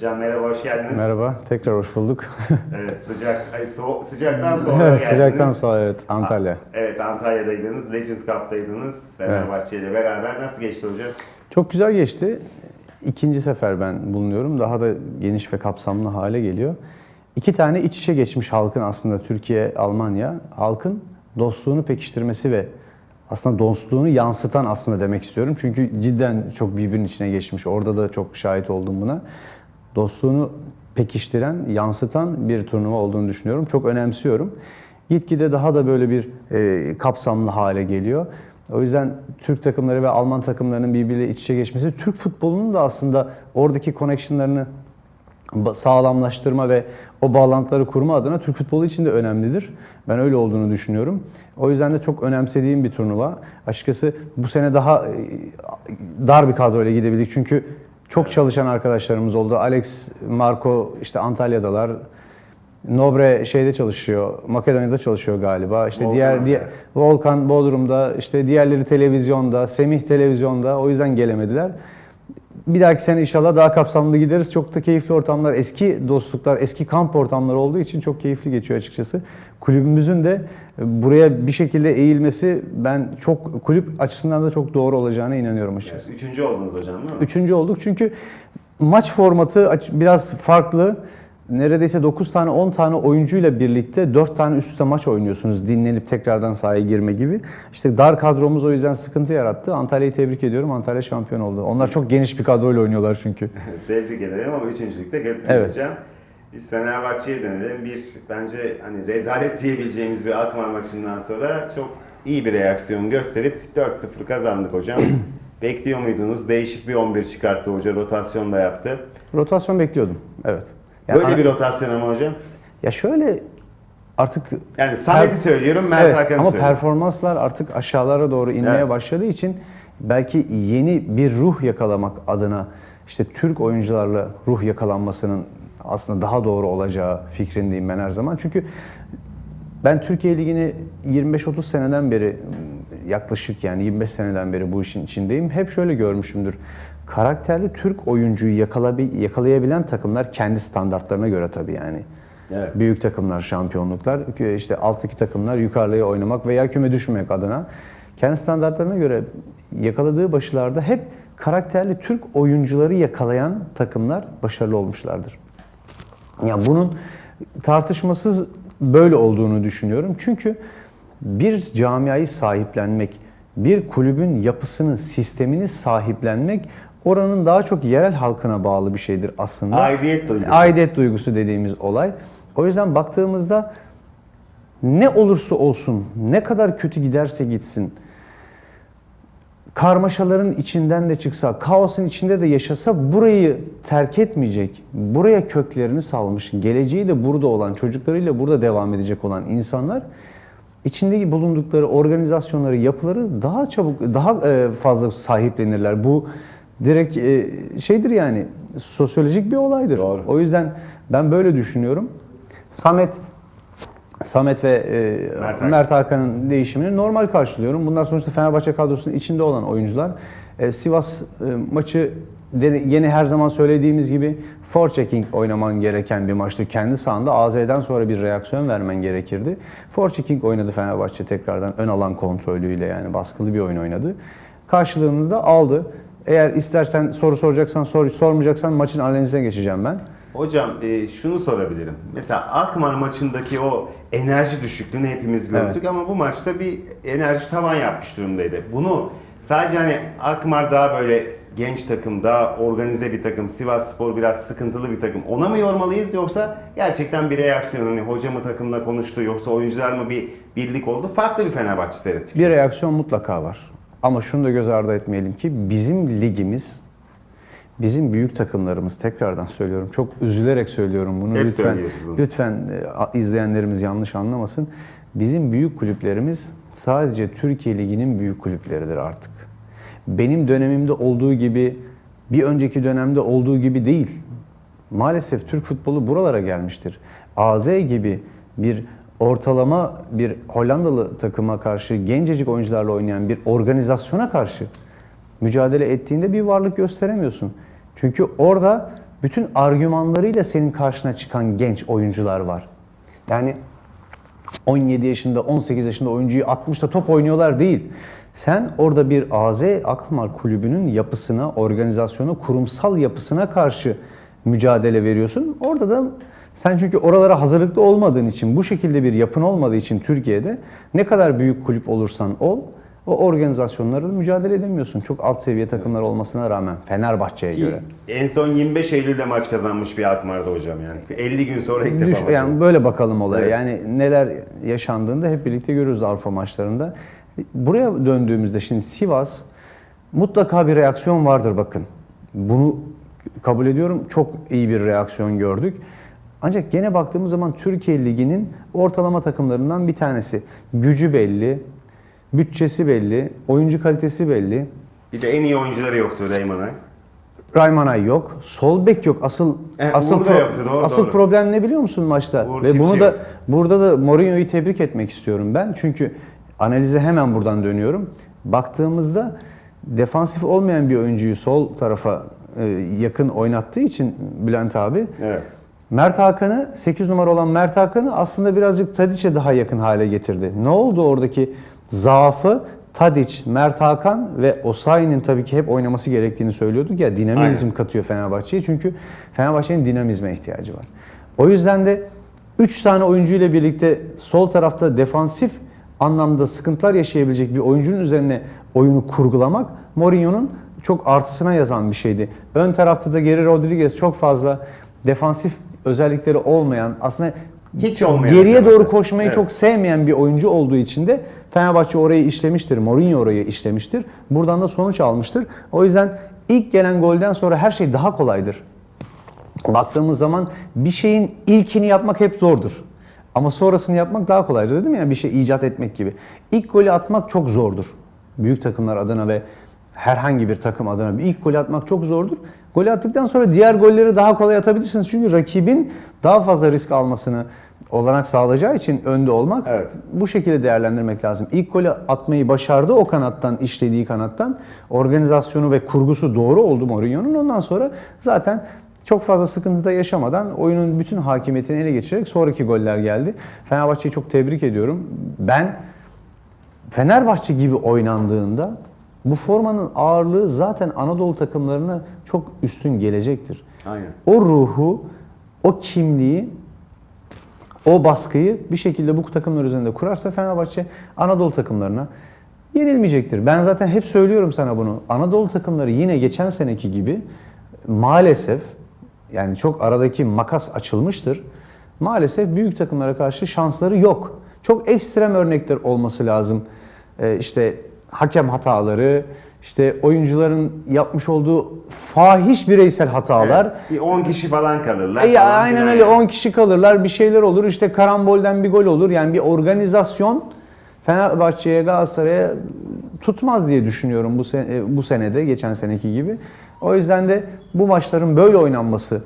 Hocam merhaba, hoş geldiniz. Merhaba, tekrar hoş bulduk. Evet, sıcak, ay, soğuk, sıcaktan sonra evet, geldiniz. sıcaktan sonra evet, Antalya. Evet, Antalya'daydınız, Legend Cup'taydınız Fenerbahçe ile beraber. Nasıl geçti hocam? Çok güzel geçti. İkinci sefer ben bulunuyorum. Daha da geniş ve kapsamlı hale geliyor. İki tane iç içe geçmiş halkın aslında Türkiye, Almanya. Halkın dostluğunu pekiştirmesi ve aslında dostluğunu yansıtan aslında demek istiyorum. Çünkü cidden çok birbirinin içine geçmiş. Orada da çok şahit oldum buna. Dostluğunu pekiştiren, yansıtan bir turnuva olduğunu düşünüyorum. Çok önemsiyorum. Gitgide daha da böyle bir e, kapsamlı hale geliyor. O yüzden Türk takımları ve Alman takımlarının birbiriyle iç içe geçmesi, Türk futbolunun da aslında oradaki connectionlarını sağlamlaştırma ve o bağlantıları kurma adına Türk futbolu için de önemlidir. Ben öyle olduğunu düşünüyorum. O yüzden de çok önemsediğim bir turnuva. Açıkçası bu sene daha e, dar bir kadroyla gidebildik. Çünkü çok çalışan arkadaşlarımız oldu. Alex, Marco işte Antalya'dalar. Nobre şeyde çalışıyor, Makedonya'da çalışıyor galiba. İşte Volkan diğer, diğer Volkan Bodrum'da, işte diğerleri televizyonda, Semih televizyonda. O yüzden gelemediler. Bir dahaki sene inşallah daha kapsamlı gideriz. Çok da keyifli ortamlar, eski dostluklar, eski kamp ortamları olduğu için çok keyifli geçiyor açıkçası. Kulübümüzün de buraya bir şekilde eğilmesi ben çok kulüp açısından da çok doğru olacağına inanıyorum açıkçası. Üçüncü oldunuz hocam değil mi? Üçüncü olduk çünkü maç formatı biraz farklı. Neredeyse 9 tane 10 tane oyuncuyla birlikte 4 tane üst üste maç oynuyorsunuz dinlenip tekrardan sahaya girme gibi. İşte dar kadromuz o yüzden sıkıntı yarattı. Antalya'yı tebrik ediyorum. Antalya şampiyon oldu. Onlar çok geniş bir kadroyla oynuyorlar çünkü. Tebrik ederim ama üçüncülükte getirdiniz Evet. Biz Fenerbahçe'ye dönelim. Bir bence hani rezalet diyebileceğimiz bir Akmar maçından sonra çok iyi bir reaksiyon gösterip 4-0 kazandık hocam. Bekliyor muydunuz? Değişik bir 11 çıkarttı hoca, rotasyon da yaptı. Rotasyon bekliyordum. Evet. Ya Böyle ana- bir rotasyon ama hocam. Ya şöyle artık Yani Samet'i Per- söylüyorum, Mert Evet, Hakan'ı ama söylüyorum. performanslar artık aşağılara doğru inmeye Evet. başladığı için belki yeni bir ruh yakalamak adına işte Türk oyuncularla ruh yakalanmasının aslında daha doğru olacağı fikrindeyim ben her zaman. Çünkü ben Türkiye Ligi'ni 25-30 seneden beri yaklaşık yani 25 seneden beri bu işin içindeyim. Hep şöyle görmüşümdür. Karakterli Türk oyuncuyu yakalabi- yakalayabilen takımlar kendi standartlarına göre tabii yani. Evet. Büyük takımlar şampiyonluklar, işte alttaki takımlar yukarıya oynamak veya küme düşmemek adına kendi standartlarına göre yakaladığı başlarda hep karakterli Türk oyuncuları yakalayan takımlar başarılı olmuşlardır. Ya bunun tartışmasız böyle olduğunu düşünüyorum. Çünkü bir camiayı sahiplenmek, bir kulübün yapısını, sistemini sahiplenmek oranın daha çok yerel halkına bağlı bir şeydir aslında. Aidiyet duygusu. Aidiyet duygusu dediğimiz olay. O yüzden baktığımızda ne olursa olsun, ne kadar kötü giderse gitsin, karmaşaların içinden de çıksa, kaosun içinde de yaşasa burayı terk etmeyecek, buraya köklerini salmış, geleceği de burada olan, çocuklarıyla burada devam edecek olan insanlar içindeki bulundukları organizasyonları, yapıları daha çabuk, daha e, fazla sahiplenirler. Bu direkt e, şeydir yani sosyolojik bir olaydır. Doğru. O yüzden ben böyle düşünüyorum. Samet Samet ve e, Mert Mert, Hakan. Hakan'ın değişimini normal karşılıyorum. Bunlar sonuçta Fenerbahçe kadrosunun içinde olan oyuncular. E, Sivas e, maçı yine her zaman söylediğimiz gibi forechecking oynaman gereken bir maçtı. Kendi sahanda AZ'den sonra bir reaksiyon vermen gerekirdi. Forechecking oynadı Fenerbahçe tekrardan ön alan kontrolüyle yani baskılı bir oyun oynadı. Karşılığını da aldı. Eğer istersen soru soracaksan sor, sormayacaksan maçın analizine geçeceğim ben. Hocam e, şunu sorabilirim. Mesela Akmar maçındaki o enerji düşüklüğünü hepimiz gördük Evet. ama bu maçta bir enerji tavan yapmış durumdaydı. Bunu sadece hani Akmar daha böyle genç takım, daha organize bir takım, Sivas Spor biraz sıkıntılı bir takım. Ona mı yormalıyız yoksa gerçekten bir reaksiyon hani hoca mı takımla konuştu yoksa oyuncular mı bir birlik oldu? Farklı bir Fenerbahçe seyrettik. Bir reaksiyon mutlaka var. Ama şunu da göz ardı etmeyelim ki bizim ligimiz, bizim büyük takımlarımız tekrardan söylüyorum. Çok üzülerek söylüyorum bunu. Hep lütfen bunu. lütfen e, izleyenlerimiz yanlış anlamasın. Bizim büyük kulüplerimiz sadece Türkiye Ligi'nin büyük kulüpleridir artık. Benim dönemimde olduğu gibi bir önceki dönemde olduğu gibi değil. Maalesef Türk futbolu buralara gelmiştir. AZ gibi bir ortalama bir Hollandalı takıma karşı gencecik oyuncularla oynayan bir organizasyona karşı mücadele ettiğinde bir varlık gösteremiyorsun. Çünkü orada bütün argümanlarıyla senin karşına çıkan genç oyuncular var. Yani 17 yaşında, 18 yaşında oyuncuyu 60'ta top oynuyorlar değil. Sen orada bir AZ Akmar kulübünün yapısına, organizasyona, kurumsal yapısına karşı mücadele veriyorsun. Orada da sen çünkü oralara hazırlıklı olmadığın için, bu şekilde bir yapın olmadığı için Türkiye'de ne kadar büyük kulüp olursan ol, o organizasyonlarla mücadele edemiyorsun. Çok alt seviye takımlar olmasına rağmen Fenerbahçe'ye göre. en son 25 Eylül'de maç kazanmış bir Akmar'da hocam yani. 50 gün sonra ilk defa Düş, maç yani böyle bakalım olaya. Evet. Yani neler yaşandığında hep birlikte görürüz Avrupa maçlarında. Buraya döndüğümüzde şimdi Sivas mutlaka bir reaksiyon vardır bakın. Bunu kabul ediyorum. Çok iyi bir reaksiyon gördük. Ancak gene baktığımız zaman Türkiye Ligi'nin ortalama takımlarından bir tanesi. Gücü belli, bütçesi belli, oyuncu kalitesi belli. Bir de en iyi oyuncuları yoktu Reymanay. Raymanay yok. Sol bek yok. Asıl Evet, asıl da yoktu, doğru, asıl doğru. problem ne biliyor musun maçta? Uğur Ve bunu da yok. burada da Mourinho'yu tebrik etmek istiyorum ben. Çünkü analize hemen buradan dönüyorum. Baktığımızda defansif olmayan bir oyuncuyu sol tarafa e, yakın oynattığı için Bülent abi Evet. Mert Hakan'ı 8 numara olan Mert Hakan'ı aslında birazcık Tadiç'e daha yakın hale getirdi. Ne oldu oradaki zaafı? Tadiç, Mert Hakan ve Osayi'nin tabii ki hep oynaması gerektiğini söylüyorduk ya dinamizm Aynen. katıyor Fenerbahçe'ye. Çünkü Fenerbahçe'nin dinamizme ihtiyacı var. O yüzden de 3 tane oyuncu ile birlikte sol tarafta defansif anlamda sıkıntılar yaşayabilecek bir oyuncunun üzerine oyunu kurgulamak Mourinho'nun çok artısına yazan bir şeydi. Ön tarafta da Geri Rodriguez çok fazla defansif özellikleri olmayan aslında Hiç olmayan geriye hocam. doğru koşmayı Evet. çok sevmeyen bir oyuncu olduğu için de Fenerbahçe orayı işlemiştir. Mourinho orayı işlemiştir. Buradan da sonuç almıştır. O yüzden ilk gelen golden sonra her şey daha kolaydır. Baktığımız zaman bir şeyin ilkini yapmak hep zordur. Ama sonrasını yapmak daha kolaydır dedim ya bir şey icat etmek gibi. İlk golü atmak çok zordur. Büyük takımlar adına ve herhangi bir takım adına bir ilk golü atmak çok zordur. Golü attıktan sonra diğer golleri daha kolay atabilirsiniz. Çünkü rakibin daha fazla risk almasını olanak sağlayacağı için önde olmak Evet. bu şekilde değerlendirmek lazım. İlk golü atmayı başardı o kanattan, işlediği kanattan. Organizasyonu ve kurgusu doğru oldu Mourinho'nun. Ondan sonra zaten çok fazla sıkıntı da yaşamadan oyunun bütün hakimiyetini ele geçirerek sonraki goller geldi. Fenerbahçe'yi çok tebrik ediyorum. Ben Fenerbahçe gibi oynandığında bu formanın ağırlığı zaten Anadolu takımlarına çok üstün gelecektir. Aynen. O ruhu, o kimliği, o baskıyı bir şekilde bu takımlar üzerinde kurarsa Fenerbahçe Anadolu takımlarına yenilmeyecektir. Ben zaten hep söylüyorum sana bunu. Anadolu takımları yine geçen seneki gibi maalesef yani çok aradaki makas açılmıştır. Maalesef büyük takımlara karşı şansları yok. Çok ekstrem örnekler olması lazım. Ee, işte hakem hataları, işte oyuncuların yapmış olduğu fahiş bireysel hatalar. Evet. Bir 10 kişi falan kalırlar. E ya falan aynen öyle yani. 10 kişi kalırlar bir şeyler olur işte karambolden bir gol olur yani bir organizasyon Fenerbahçe'ye Galatasaray'a tutmaz diye düşünüyorum bu sene, bu senede geçen seneki gibi. O yüzden de bu maçların böyle oynanması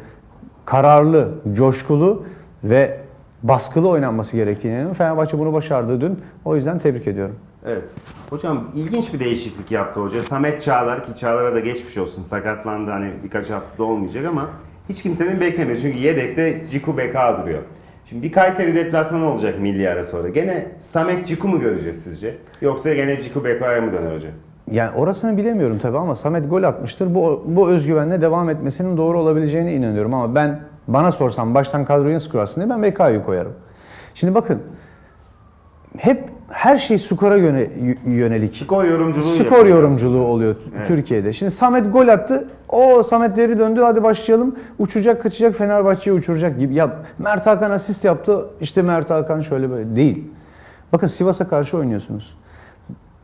kararlı, coşkulu ve baskılı oynanması gerektiğini. Fenerbahçe bunu başardı dün. O yüzden tebrik ediyorum. Evet. Hocam ilginç bir değişiklik yaptı hoca. Samet Çağlar ki Çağlar'a da geçmiş olsun. Sakatlandı hani birkaç haftada olmayacak ama hiç kimsenin beklemedi. Çünkü yedekte Ciku Beka duruyor. Şimdi bir Kayseri deplasmanı olacak milli ara sonra. Gene Samet Ciku mu göreceğiz sizce? Yoksa gene Ciku Beka'ya mı döner hoca? Yani orasını bilemiyorum tabii ama Samet gol atmıştır. Bu, bu özgüvenle devam etmesinin doğru olabileceğine inanıyorum ama ben bana sorsam baştan kadroyu nasıl kurarsın diye ben BK'yı koyarım. Şimdi bakın hep her şey skora yöne, yönelik. Skor yorumculuğu Skor yapıyor yorumculuğu oluyor Evet. Türkiye'de. Şimdi Samet gol attı. O Samet geri döndü. Hadi başlayalım. Uçacak, kaçacak, Fenerbahçe'yi uçuracak gibi. Ya Mert Hakan asist yaptı. İşte Mert Hakan şöyle böyle değil. Bakın Sivas'a karşı oynuyorsunuz.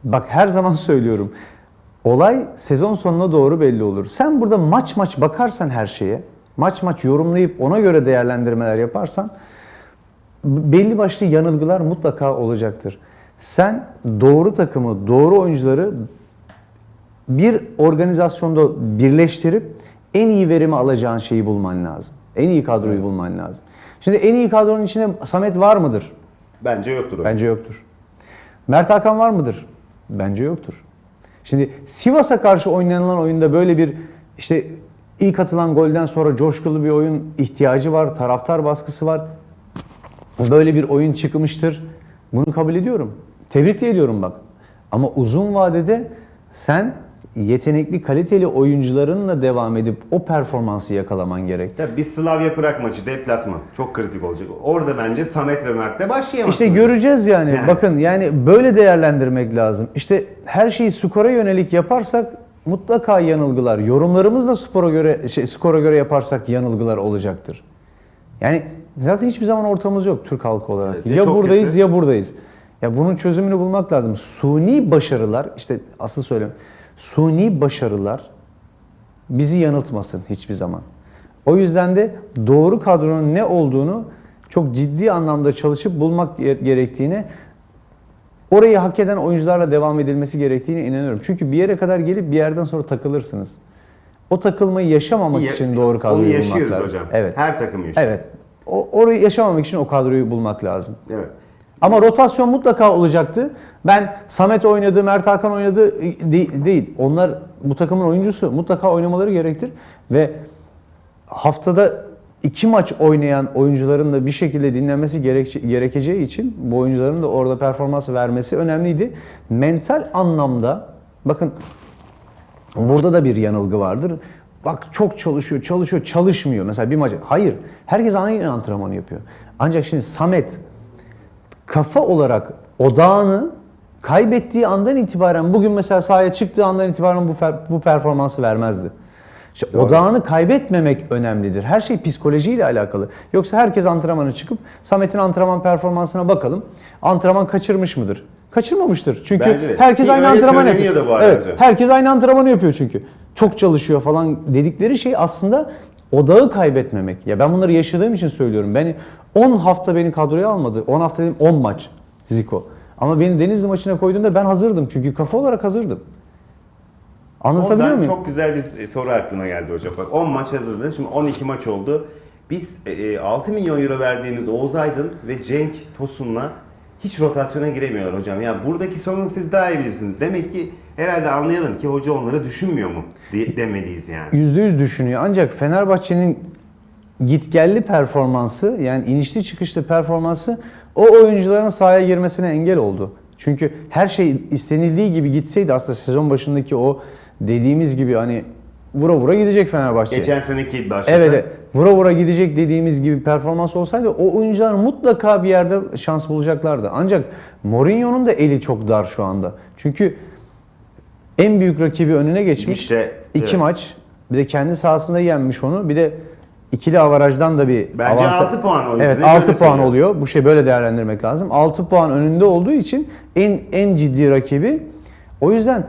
Bak her zaman söylüyorum. Olay sezon sonuna doğru belli olur. Sen burada maç maç bakarsan her şeye, maç maç yorumlayıp ona göre değerlendirmeler yaparsan belli başlı yanılgılar mutlaka olacaktır. Sen doğru takımı, doğru oyuncuları bir organizasyonda birleştirip en iyi verimi alacağın şeyi bulman lazım. En iyi kadroyu bulman lazım. Şimdi en iyi kadronun içinde Samet var mıdır? Bence yoktur hocam. Bence yoktur. Mert Hakan var mıdır? Bence yoktur. Şimdi Sivas'a karşı oynanılan oyunda böyle bir işte İlk atılan golden sonra coşkulu bir oyun ihtiyacı var, taraftar baskısı var. Böyle bir oyun çıkmıştır. Bunu kabul ediyorum. Tebrik ediyorum bak. Ama uzun vadede sen yetenekli, kaliteli oyuncularınla devam edip o performansı yakalaman gerek. Tabii bir Slavia Prag maçı deplasman çok kritik olacak. Orada bence Samet ve Mert'le başlayamazsınız. İşte göreceğiz yani. Yani. Bakın yani böyle değerlendirmek lazım. İşte her şeyi skora yönelik yaparsak mutlaka yanılgılar. Yorumlarımız da spora göre şey, skora göre yaparsak yanılgılar olacaktır. Yani zaten hiçbir zaman ortamız yok Türk halkı olarak. Evet, ve ya buradayız kötü. ya buradayız. Ya bunun çözümünü bulmak lazım. Suni başarılar işte asıl söyleyeyim. Suni başarılar bizi yanıltmasın hiçbir zaman. O yüzden de doğru kadronun ne olduğunu çok ciddi anlamda çalışıp bulmak ge- gerektiğini, orayı hak eden oyuncularla devam edilmesi gerektiğine inanıyorum. Çünkü bir yere kadar gelip bir yerden sonra takılırsınız. O takılmayı yaşamamak Ya- için doğru kadroyu Onu bulmak yaşıyoruz lazım. hocam. Evet. Her takım yaşıyor. Evet. O, orayı yaşamamak için o kadroyu bulmak lazım. Evet. Ama rotasyon mutlaka olacaktı. Ben Samet oynadı, Mert Hakan oynadı de- değil. Onlar bu takımın oyuncusu. Mutlaka oynamaları gerektir. Ve haftada iki maç oynayan oyuncuların da bir şekilde dinlenmesi gerek- gerekeceği için bu oyuncuların da orada performans vermesi önemliydi. Mental anlamda bakın Burada da bir yanılgı vardır. Bak çok çalışıyor, çalışıyor, çalışmıyor. Mesela bir maç. Hayır. Herkes aynı antrenmanı yapıyor. Ancak şimdi Samet kafa olarak odağını kaybettiği andan itibaren bugün mesela sahaya çıktığı andan itibaren bu bu performansı vermezdi. İşte Doğru. odağını kaybetmemek önemlidir. Her şey psikolojiyle alakalı. Yoksa herkes antrenmana çıkıp Samet'in antrenman performansına bakalım. Antrenman kaçırmış mıdır? Kaçırmamıştır. Çünkü Bence herkes aynı antrenman yapıyor. evet, herkes aynı antrenmanı yapıyor çünkü. Çok çalışıyor falan dedikleri şey aslında odağı kaybetmemek. Ya ben bunları yaşadığım için söylüyorum. Beni 10 hafta beni kadroya almadı. 10 hafta dedim 10 maç Zico. Ama beni Denizli maçına koyduğunda ben hazırdım. Çünkü kafa olarak hazırdım. Anlatabiliyor Ondan muyum? çok güzel bir soru aklıma geldi hocam. Bak 10 maç hazırladın. Şimdi 12 maç oldu. Biz e, e, 6 milyon euro verdiğimiz Oğuz Aydın ve Cenk Tosun'la hiç rotasyona giremiyorlar hocam. Ya buradaki sorunu siz daha iyi bilirsiniz. Demek ki herhalde anlayalım ki hoca onları düşünmüyor mu demeliyiz yani. %100 düşünüyor. Ancak Fenerbahçe'nin gitgelli performansı yani inişli çıkışlı performansı o oyuncuların sahaya girmesine engel oldu. Çünkü her şey istenildiği gibi gitseydi aslında sezon başındaki o dediğimiz gibi hani vura vura gidecek Fenerbahçe. Geçen seneki başlasa Evet, evet. Vura vura gidecek dediğimiz gibi performans olsaydı o oyuncular mutlaka bir yerde şans bulacaklardı. Ancak Mourinho'nun da eli çok dar şu anda. Çünkü en büyük rakibi önüne geçmiş. Ligde, iki evet. maç. Bir de kendi sahasında yenmiş onu. Bir de ikili avarajdan da bir Bence avantaj- altı puan o yüzden. Evet Hep 6 öyle puan söylüyorum. oluyor. Bu şey böyle değerlendirmek lazım. 6 puan önünde olduğu için en en ciddi rakibi. O yüzden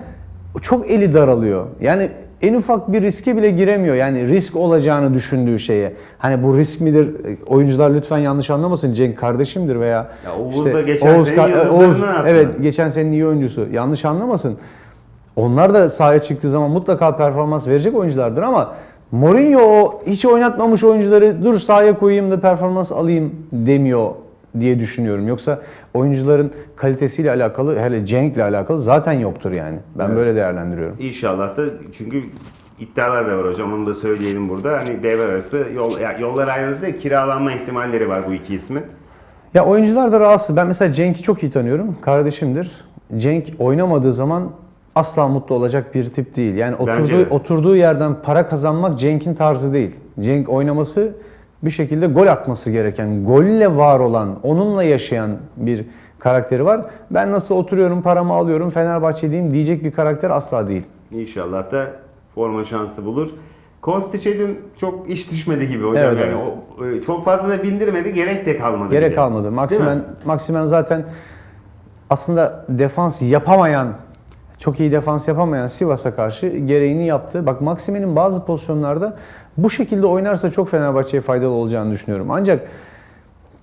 çok eli daralıyor. Yani en ufak bir riske bile giremiyor. Yani risk olacağını düşündüğü şeye. Hani bu risk midir? Oyuncular lütfen yanlış anlamasın. Cenk kardeşimdir veya Ya Oğuz da geçen senenin Ka- yıldızlarından aslında. Evet, geçen senenin iyi oyuncusu. Yanlış anlamasın. Onlar da sahaya çıktığı zaman mutlaka performans verecek oyunculardır ama Mourinho o hiç oynatmamış oyuncuları dur sahaya koyayım da performans alayım demiyor diye düşünüyorum. Yoksa oyuncuların kalitesiyle alakalı hele Cenk'le alakalı zaten yoktur yani. Ben Evet. böyle değerlendiriyorum. İnşallah da çünkü iddialar da var hocam onu da söyleyelim burada. Hani devre arası yol, ya yollar ayrıldı da kiralanma ihtimalleri var bu iki ismin. Ya oyuncular da rahatsız. Ben mesela Cenk'i çok iyi tanıyorum. Kardeşimdir. Cenk oynamadığı zaman asla mutlu olacak bir tip değil. Yani oturduğu, de. oturduğu yerden para kazanmak Cenk'in tarzı değil. Cenk oynaması bir şekilde gol atması gereken, golle var olan, onunla yaşayan bir karakteri var. Ben nasıl oturuyorum, paramı alıyorum, Fenerbahçeliyim diyecek bir karakter asla değil. İnşallah da forma şansı bulur. Kostic'e dün çok iş düşmedi gibi hocam. Evet, yani o, e, çok fazla da bindirmedi, gerek de kalmadı. Gerek bile. kalmadı. Mi? Maksimen zaten aslında defans yapamayan, çok iyi defans yapamayan Sivas'a karşı gereğini yaptı. Bak Maksimen'in bazı pozisyonlarda bu şekilde oynarsa çok Fenerbahçe'ye faydalı olacağını düşünüyorum. Ancak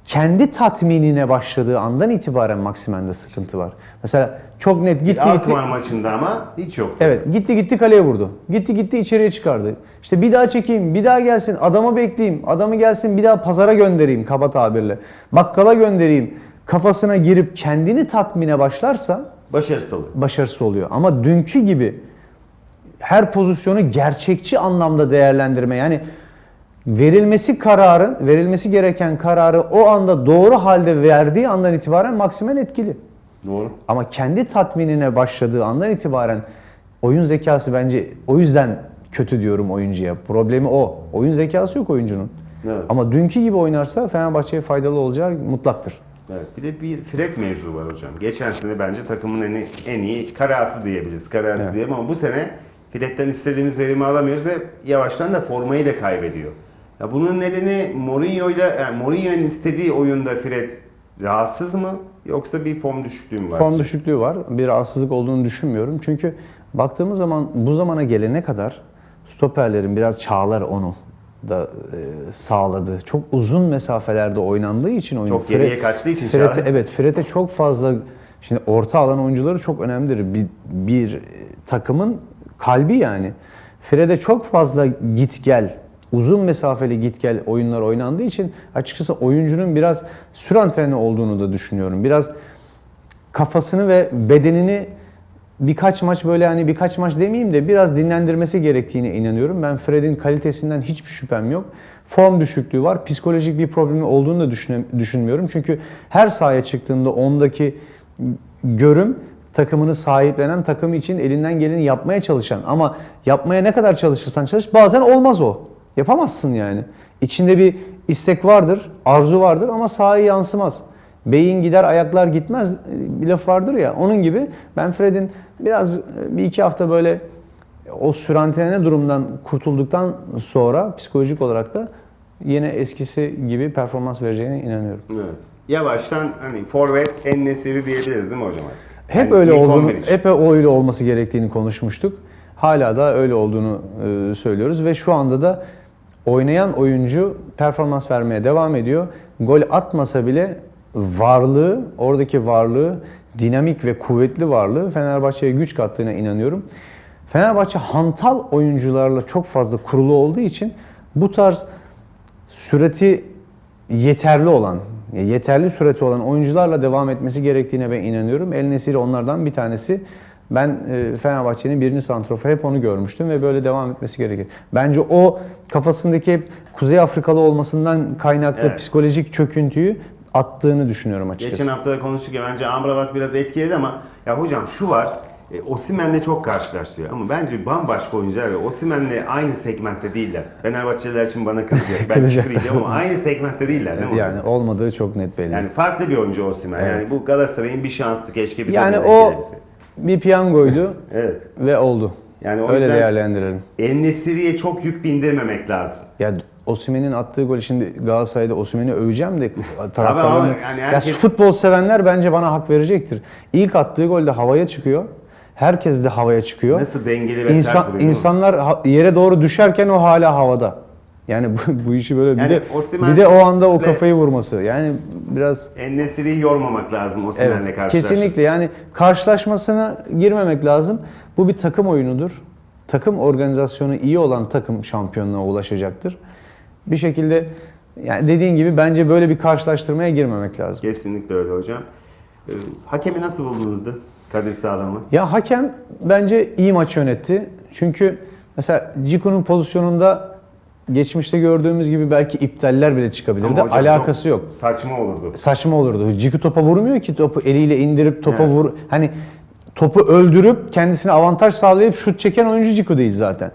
kendi tatminine başladığı andan itibaren Maksimen'de sıkıntı var. Mesela çok net gitti gitti. Alkmaar maçında ama hiç yoktu. Evet gitti gitti kaleye vurdu. Gitti gitti içeriye çıkardı. İşte bir daha çekeyim, bir daha gelsin, adamı bekleyeyim, adamı gelsin bir daha pazara göndereyim kaba tabirle. Bakkala göndereyim. Kafasına girip kendini tatmine başlarsa Başarısız olur. başarısı oluyor. Ama dünkü gibi her pozisyonu gerçekçi anlamda değerlendirme yani verilmesi kararın, verilmesi gereken kararı o anda doğru halde verdiği andan itibaren maksimen etkili. Doğru. Ama kendi tatminine başladığı andan itibaren oyun zekası bence o yüzden kötü diyorum oyuncuya. Problemi o. Oyun zekası yok oyuncunun. Evet. Ama dünkü gibi oynarsa Fenerbahçe'ye faydalı olacağı mutlaktır. Evet. Bir de bir Fred mevzu var hocam. Geçen sene bence takımın en iyi, en iyi karası diyebiliriz. Karası Evet. diyelim ama bu sene Fred'den istediğimiz verimi alamıyoruz ve yavaştan da formayı da kaybediyor. Ya bunun nedeni Mourinho'yla yani Mourinho'nun istediği oyunda Fred rahatsız mı yoksa bir form düşüklüğü mü var? Form düşüklüğü var. Bir rahatsızlık olduğunu düşünmüyorum. Çünkü baktığımız zaman bu zamana gelene kadar stoperlerin biraz çağlar onu da e, sağladı. Çok uzun mesafelerde oynandığı için oyun. Çok geriye kaçtığı için Fred'e, evet Fred'e çok fazla şimdi orta alan oyuncuları çok önemlidir. Bir, bir takımın kalbi yani. Fred'e çok fazla git gel uzun mesafeli git gel oyunlar oynandığı için açıkçası oyuncunun biraz süre antrenörü olduğunu da düşünüyorum. Biraz kafasını ve bedenini birkaç maç böyle hani birkaç maç demeyeyim de biraz dinlendirmesi gerektiğine inanıyorum. Ben Fred'in kalitesinden hiçbir şüphem yok. Form düşüklüğü var. Psikolojik bir problemi olduğunu da düşünmüyorum. Çünkü her sahaya çıktığında ondaki görüm takımını sahiplenen, takım için elinden geleni yapmaya çalışan ama yapmaya ne kadar çalışırsan çalış bazen olmaz o. Yapamazsın yani. İçinde bir istek vardır, arzu vardır ama sahaya yansımaz. Beyin gider ayaklar gitmez bir laf vardır ya onun gibi ben Fred'in biraz bir iki hafta böyle o sürantrene durumdan kurtulduktan sonra psikolojik olarak da yine eskisi gibi performans vereceğine inanıyorum. Evet. Yavaştan hani forvet en nesiri diyebiliriz değil mi hocam artık? Hep Yani öyle olduğunu, 11 için. hep öyle olması gerektiğini konuşmuştuk. Hala da öyle olduğunu e, söylüyoruz ve şu anda da oynayan oyuncu performans vermeye devam ediyor. Gol atmasa bile varlığı, oradaki varlığı, dinamik ve kuvvetli varlığı Fenerbahçe'ye güç kattığına inanıyorum. Fenerbahçe hantal oyuncularla çok fazla kurulu olduğu için bu tarz süreti yeterli olan, yeterli süreti olan oyuncularla devam etmesi gerektiğine ben inanıyorum. El Nesiri onlardan bir tanesi. Ben e, Fenerbahçe'nin birinci santrofu hep onu görmüştüm ve böyle devam etmesi gerekir. Bence o kafasındaki hep Kuzey Afrikalı olmasından kaynaklı Evet. psikolojik çöküntüyü attığını düşünüyorum açıkçası. Geçen hafta da konuştuk ya bence Amrabat biraz etkiledi ama ya hocam şu var. E, Osimhen'le çok karşılaştırıyor ama bence bambaşka oyuncular ve Osimhen'le aynı segmentte değiller. Fenerbahçeliler şimdi bana kızacak. Ben Kızacak. ama aynı segmentte değiller değil mi? Yani olmadığı çok net belli. Yani farklı bir oyuncu Osimhen. Yani bu Galatasaray'ın bir şansı keşke bize Yani o gelebilse. bir piyangoydu Evet. ve oldu. Yani o Öyle yüzden değerlendirelim. El Nesiri'ye çok yük bindirmemek lazım. Ya Osimhen'in attığı gol şimdi Galatasaray'da Osimhen'i öveceğim de taraftarlarını. ama yani herkes- Ya futbol sevenler bence bana hak verecektir. İlk attığı golde havaya çıkıyor. Herkes de havaya çıkıyor. Nasıl dengeli ve İnsan, sert vuruyor. insanlar yere doğru düşerken o hala havada. Yani bu, bu işi böyle Yani bir de Osimhen bir de o anda o kafayı vurması. Yani biraz El Nesiri'yi yormamak lazım Osimhen'le Evet, karşılaştık. kesinlikle yani karşılaşmasına girmemek lazım. Bu bir takım oyunudur. Takım organizasyonu iyi olan takım şampiyonluğa ulaşacaktır. Bir şekilde yani dediğin gibi bence böyle bir karşılaştırmaya girmemek lazım. Kesinlikle öyle hocam. Ee, hakemi nasıl buldunuzdu? Kadir Sağlam'ı. Ya hakem bence iyi maç yönetti. Çünkü mesela Ciku'nun pozisyonunda geçmişte gördüğümüz gibi belki iptaller bile çıkabilirdi. Ama hocam Alakası yok. Saçma olurdu. saçma olurdu. Ciku topa vurmuyor ki topu eliyle indirip topa Evet. vur. Hani topu öldürüp kendisine avantaj sağlayıp şut çeken oyuncu Ciku değil zaten.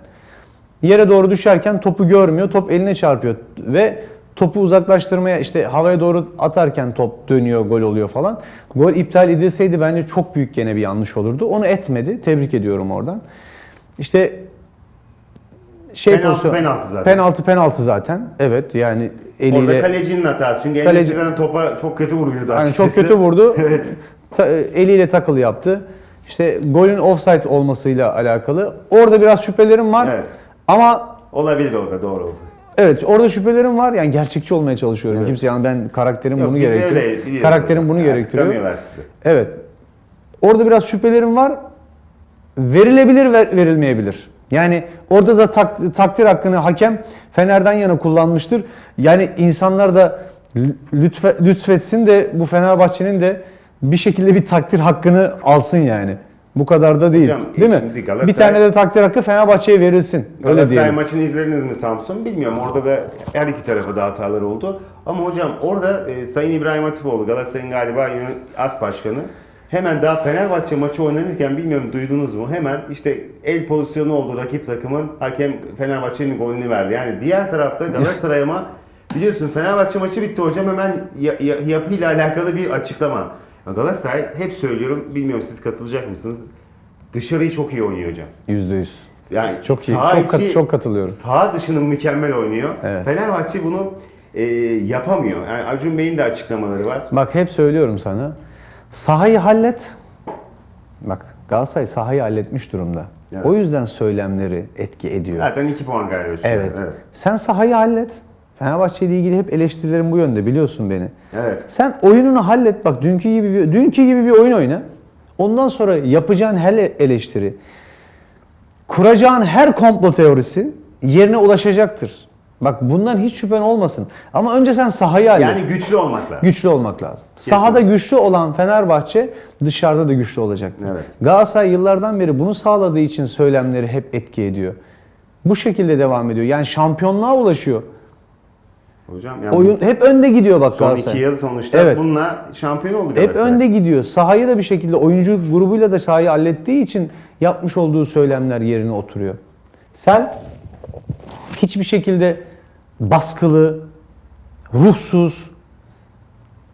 Yere doğru düşerken topu görmüyor, top eline çarpıyor ve topu uzaklaştırmaya işte havaya doğru atarken top dönüyor, gol oluyor falan. Gol iptal edilseydi bence çok büyük gene bir yanlış olurdu. Onu etmedi. Tebrik ediyorum oradan. İşte şey Penaltı, pozisyon- penaltı zaten. Penaltı penaltı zaten. Evet yani eliyle Orada kalecinin hatası. Çünkü Kaleci- zaten topa çok kötü vuruyordu Yani açıkçası. çok kötü vurdu. Ta- eliyle takılı yaptı. İşte golün offside olmasıyla alakalı. Orada biraz şüphelerim var. Evet. Ama Olabilir orada doğru oldu. evet orada şüphelerim var. Yani gerçekçi olmaya çalışıyorum. Kimse yani ben karakterim bunu biz gerektiriyor. öyle biliyoruz. Karakterim bunu Artık gerektiriyor. tanıyorlar sizi. Evet. Orada biraz şüphelerim var. Verilebilir ve verilmeyebilir. Yani orada da tak- takdir hakkını hakem Fener'den yana kullanmıştır. Yani insanlar da lütfe, lütfetsin de bu Fenerbahçe'nin de bir şekilde bir takdir hakkını alsın yani. Bu kadar da değil. Hocam, e, değil mi? şimdi Galatasaray- Bir tane de takdir hakkı Fenerbahçe'ye verilsin. Öyle Galatasaray diyelim. maçını izlediniz mi Samsun? Bilmiyorum. Orada da her iki tarafı da hatalar oldu. Ama hocam orada e, Sayın İbrahim Hatipoğlu Galatasaray'ın galiba as başkanı hemen daha Fenerbahçe maçı oynanırken bilmiyorum duydunuz mu? Hemen işte el pozisyonu oldu rakip takımın. Hakem Fenerbahçe'nin golünü verdi. Yani diğer tarafta Galatasaray ama biliyorsun Fenerbahçe maçı bitti hocam hemen ya- ya- yapıyla alakalı bir açıklama. Galatasaray hep söylüyorum bilmiyorum siz katılacak mısınız? Dışarıyı çok iyi oynuyor hocam. Yüzde yüz. Yani Çok iyi. Çok kat- içi- çok katılıyorum. Saha dışının mükemmel oynuyor. Evet. Fenerbahçe bunu e, yapamıyor. Yani Acun Bey'in de açıklamaları var. Bak hep söylüyorum sana. Sahayı hallet. Bak Galatasaray sahayı halletmiş durumda. Evet. O yüzden söylemleri etki ediyor. Zaten 2 puan kaybediyor. Evet. evet. Sen sahayı hallet. Fenerbahçe ile ilgili hep eleştirilerim bu yönde biliyorsun beni. Evet. Sen oyununu hallet bak dünkü gibi bir, dünkü gibi bir oyun oyna. Ondan sonra yapacağın her eleştiri, kuracağın her komplo teorisi yerine ulaşacaktır. Bak bundan hiç şüphen olmasın. Ama önce sen sahayı hallet. Yani güçlü olmak lazım. Güçlü olmak lazım. Sahada güçlü olan Fenerbahçe dışarıda da güçlü olacak. Evet. Galatasaray yıllardan beri bunu sağladığı için söylemleri hep etki ediyor. Bu şekilde devam ediyor. Yani şampiyonluğa ulaşıyor. Hocam yani Oyun hep önde gidiyor bak son Galatasaray. iki yıl sonuçta Evet. bununla şampiyon oldu Hep Galatasaray. önde gidiyor. Sahayı da bir şekilde oyuncu grubuyla da sahayı hallettiği için yapmış olduğu söylemler yerine oturuyor. Sen hiçbir şekilde baskılı, ruhsuz,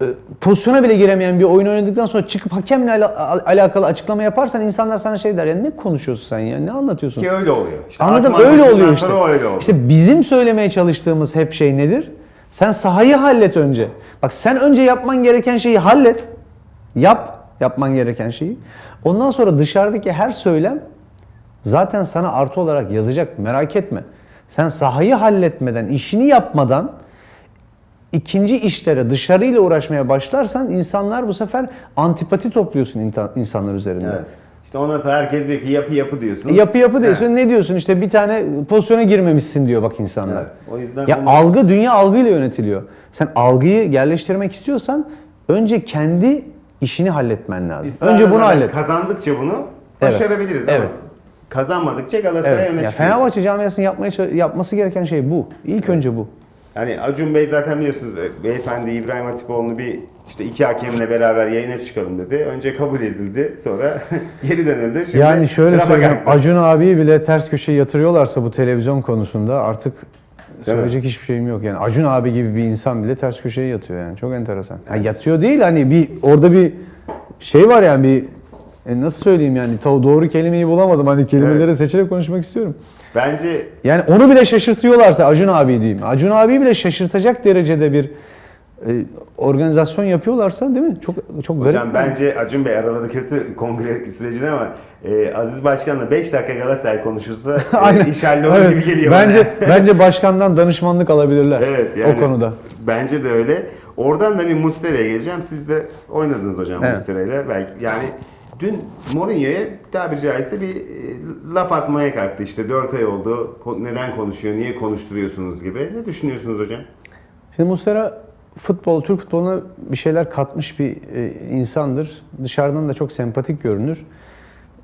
e, pozisyona bile giremeyen bir oyun oynadıktan sonra çıkıp hakemle ala- alakalı açıklama yaparsan insanlar sana şey der ya ne konuşuyorsun sen ya ne anlatıyorsun? Ki öyle oluyor. İşte Anladım Akman öyle maçından oluyor işte. sonra öyle oldu. İşte bizim söylemeye çalıştığımız hep şey nedir? Sen sahayı hallet önce. Bak sen önce yapman gereken şeyi hallet. Yap yapman gereken şeyi. Ondan sonra dışarıdaki her söylem zaten sana artı olarak yazacak. Merak etme. Sen sahayı halletmeden, işini yapmadan ikinci işlere dışarıyla uğraşmaya başlarsan insanlar bu sefer antipati topluyorsun insanlar üzerinde. Evet. İşte ondan sonra herkes diyor ki yapı yapı diyorsunuz. Yapı yapı diyorsun. He. Ne diyorsun? İşte bir tane pozisyona girmemişsin diyor bak insanlar. Evet. O yüzden Ya onu- algı dünya algıyla yönetiliyor. Sen algıyı yerleştirmek istiyorsan önce kendi işini halletmen lazım. Biz önce bunu hallet. Kazandıkça bunu Evet. başarabiliriz Evet. ama kazanmadıkça Galatasaray Evet. öne çıkıyor. Fenerbahçe camiasının yapmaya yapması gereken şey bu. İlk önce bu. Yani Acun Bey zaten biliyorsunuz e, beyefendi İbrahim Hatipoğlu'nu bir işte iki hakemle beraber yayına çıkalım dedi. Önce kabul edildi sonra geri dönüldü. Şimdi yani şöyle söyleyeyim. Acun abiyi bile ters köşeye yatırıyorlarsa bu televizyon konusunda artık söyleyecek hiçbir şeyim yok. Yani Acun abi gibi bir insan bile ters köşeye yatıyor yani. Çok enteresan. Ha, yatıyor değil hani bir orada bir şey var yani bir e, nasıl söyleyeyim yani ta- doğru kelimeyi bulamadım. Hani kelimeleri Evet. seçerek konuşmak istiyorum. Bence Yani onu bile şaşırtıyorlarsa Acun abi diyeyim. Acun abi bile şaşırtacak derecede bir e, organizasyon yapıyorlarsa değil mi? Çok çok garip. hocam bence Acun Bey araları kötü kongre sürecine ama e, Aziz Başkan'la 5 dakika Galatasaray konuşursa e, iş hallolur Evet. gibi geliyor Bence bana. bence başkandan danışmanlık alabilirler. Evet yani o konuda. Bence de öyle. Oradan da bir Mustera'ya geleceğim. Siz de oynadınız hocam Evet. Mustera'yla. Belki yani dün Mourinho'ya tabiri caizse bir e, laf atmaya kalktı. İşte 4 ay oldu. Neden konuşuyor? Niye konuşturuyorsunuz gibi. Ne düşünüyorsunuz hocam? Şimdi Muslera futbol, Türk futboluna bir şeyler katmış bir e, insandır. Dışarıdan da çok sempatik görünür.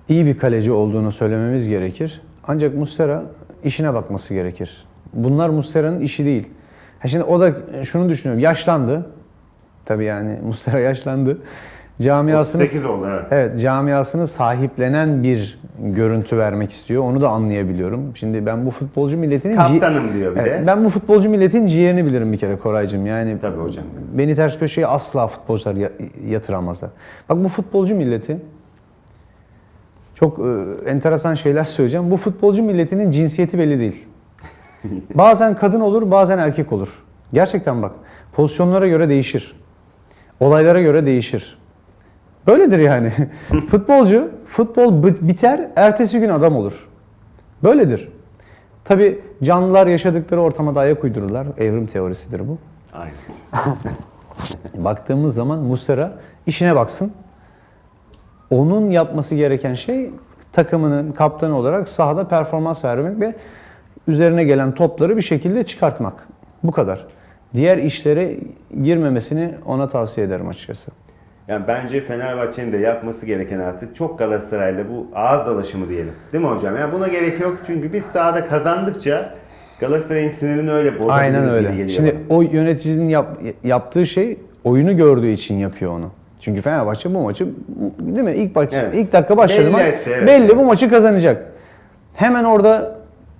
İyi bir kaleci olduğunu söylememiz gerekir. Ancak Muslera işine bakması gerekir. Bunlar Muslera'nın işi değil. Ha şimdi o da şunu düşünüyorum. Yaşlandı. Tabii yani Muslera yaşlandı. Camiasını 8 oldu evet. Evet, camiasını sahiplenen bir görüntü vermek istiyor. Onu da anlayabiliyorum. Şimdi ben bu futbolcu milletinin Kaptanım diyor bir Evet, de. ben bu futbolcu milletin ciğerini bilirim bir kere Koraycığım. Yani Tabii hocam. beni ters köşeye asla futbolcular ya- yatıramazlar. Bak bu futbolcu milleti çok e, enteresan şeyler söyleyeceğim. Bu futbolcu milletinin cinsiyeti belli değil. bazen kadın olur, bazen erkek olur. Gerçekten bak. Pozisyonlara göre değişir. Olaylara göre değişir. Böyledir yani. Futbolcu, futbol bit- biter, ertesi gün adam olur. Böyledir. Tabi canlılar yaşadıkları ortama da ayak uydururlar. Evrim teorisidir bu. Aynen. Baktığımız zaman Muslera işine baksın. Onun yapması gereken şey takımının kaptanı olarak sahada performans vermek ve üzerine gelen topları bir şekilde çıkartmak. Bu kadar. Diğer işlere girmemesini ona tavsiye ederim açıkçası. Yani bence Fenerbahçe'nin de yapması gereken artık çok Galatasaray'la bu ağız dalaşımı diyelim. Değil mi hocam? Yani buna gerek yok çünkü biz sahada kazandıkça Galatasaray'ın sinirini öyle bozabiliriz Aynen öyle. geliyor Şimdi bana. o yöneticinin yap- yaptığı şey oyunu gördüğü için yapıyor onu. Çünkü Fenerbahçe bu maçı değil mi? İlk baş, Evet. ilk dakika başladı Belli maç. etti, evet. Belli bu maçı kazanacak. Hemen orada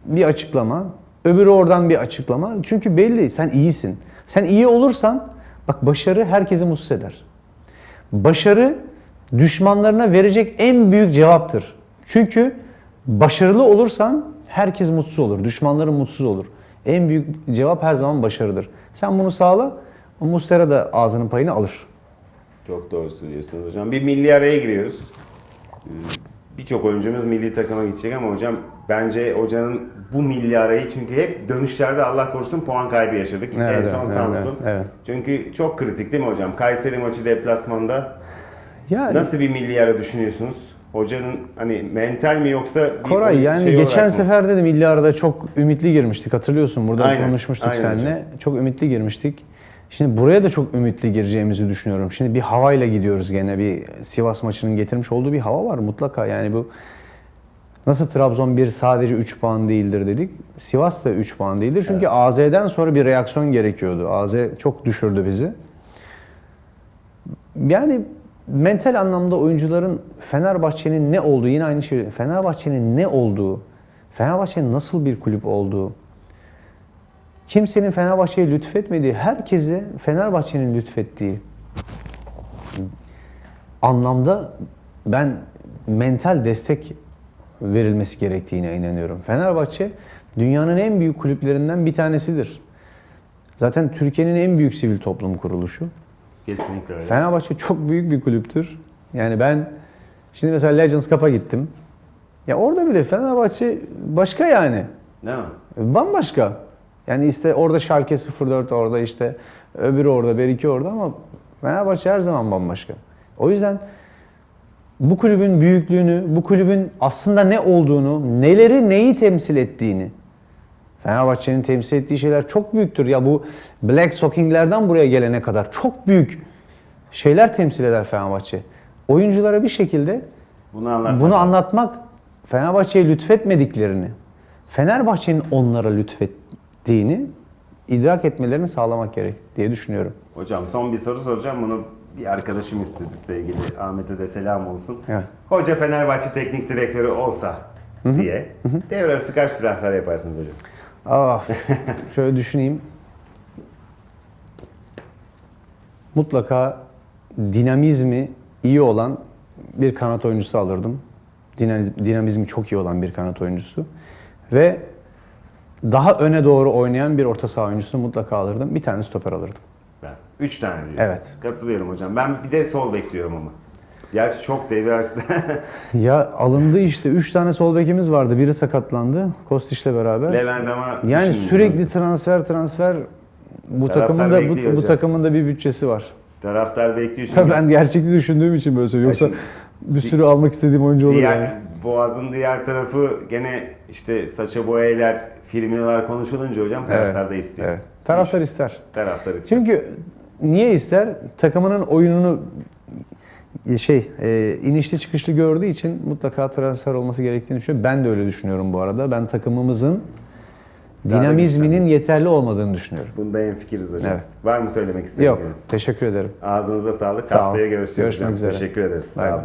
bir açıklama, öbürü oradan bir açıklama. Çünkü belli sen iyisin. Sen iyi olursan bak başarı herkesi mutsuz eder. Başarı düşmanlarına verecek en büyük cevaptır. Çünkü başarılı olursan herkes mutsuz olur. Düşmanların mutsuz olur. En büyük cevap her zaman başarıdır. Sen bunu sağla, o Muslera da ağzının payını alır. Çok doğru söylüyorsunuz hocam. Bir milli araya giriyoruz. Ee, Birçok oyuncumuz milli takıma gidecek ama hocam bence hocanın bu milli arayı çünkü hep dönüşlerde Allah korusun puan kaybı yaşadık. en Evet, son evet, Samsun. evet, evet. Çünkü çok kritik değil mi hocam? Kayseri maçı deplasmanda Yani nasıl bir milli ara düşünüyorsunuz? Hocanın hani mental mi yoksa Koray yani şey geçen sefer de milli arada çok ümitli girmiştik hatırlıyorsun burada Aynen, konuşmuştuk aynen seninle. Çok ümitli girmiştik. Şimdi buraya da çok ümitli gireceğimizi düşünüyorum. Şimdi bir havayla gidiyoruz gene. Bir Sivas maçının getirmiş olduğu bir hava var mutlaka. Yani bu nasıl Trabzon bir sadece 3 puan değildir dedik. Sivas da 3 puan değildir. Çünkü AZ'den sonra bir reaksiyon gerekiyordu. AZ çok düşürdü bizi. Yani mental anlamda oyuncuların Fenerbahçe'nin ne olduğu yine aynı şey. Fenerbahçe'nin ne olduğu, Fenerbahçe'nin nasıl bir kulüp olduğu, kimsenin Fenerbahçe'ye lütfetmediği, herkese Fenerbahçe'nin lütfettiği anlamda ben mental destek verilmesi gerektiğine inanıyorum. Fenerbahçe dünyanın en büyük kulüplerinden bir tanesidir. Zaten Türkiye'nin en büyük sivil toplum kuruluşu. Kesinlikle öyle. Fenerbahçe çok büyük bir kulüptür. Yani ben şimdi mesela Legends Cup'a gittim. Ya orada bile Fenerbahçe başka yani. Değil mi? Bambaşka. Yani işte orada Schalke 04 orada işte öbürü orada Beriki orada ama Fenerbahçe her zaman bambaşka. O yüzden bu kulübün büyüklüğünü, bu kulübün aslında ne olduğunu, neleri neyi temsil ettiğini Fenerbahçe'nin temsil ettiği şeyler çok büyüktür. Ya bu Black Socking'lerden buraya gelene kadar çok büyük şeyler temsil eder Fenerbahçe. Oyunculara bir şekilde Bunu anlatmak. bunu anlatmak Fenerbahçe'ye lütfetmediklerini, Fenerbahçe'nin onlara lütfettiğini idrak etmelerini sağlamak gerek diye düşünüyorum. Hocam son bir soru soracağım. Bunu bir arkadaşım istedi sevgili Ahmet'e de selam olsun. Evet. Hoca Fenerbahçe teknik direktörü olsa diye devre arası kaç transfer yaparsınız hocam? Ah, şöyle düşüneyim. Mutlaka dinamizmi iyi olan bir kanat oyuncusu alırdım. Dinamiz- Dinamizmi çok iyi olan bir kanat oyuncusu. Ve daha öne doğru oynayan bir orta saha oyuncusunu mutlaka alırdım. Bir tane stoper alırdım. Ben. Üç tane diyorsun. Evet. Katılıyorum hocam. Ben bir de sol bekliyorum ama. Gerçi çok devre arası. Ya alındı işte. Üç tane sol bekimiz vardı. Biri sakatlandı. Kostic'le beraber. Levent ama Yani sürekli transfer transfer bu Taraftar takımın da bu, bu takımın da bir bütçesi var. Taraftar bekliyor. Tabii ben gerçekli düşündüğüm için böyle söylüyorum. Yoksa şimdi bir sürü almak istediğim oyuncu olur Diğer, yani. Boğaz'ın diğer tarafı gene işte saça boyaylar, Firmino'lar konuşulunca hocam taraftar da istiyor. Evet. Taraftar ister. Taraftar istiyor. Çünkü niye ister? Takımının oyununu şey e, inişli çıkışlı gördüğü için mutlaka transfer olması gerektiğini düşünüyorum. Ben de öyle düşünüyorum bu arada. Ben takımımızın Daha dinamizminin yeterli olmadığını düşünüyorum. Bunda en fikiriz hocam. Evet. Var mı söylemek Yok. istediğiniz? Teşekkür ederim. Ağzınıza sağlık. Sağ. Haftaya görüşeceğiz Görüşmek hocam. üzere. Teşekkür ederiz. Sağ olun.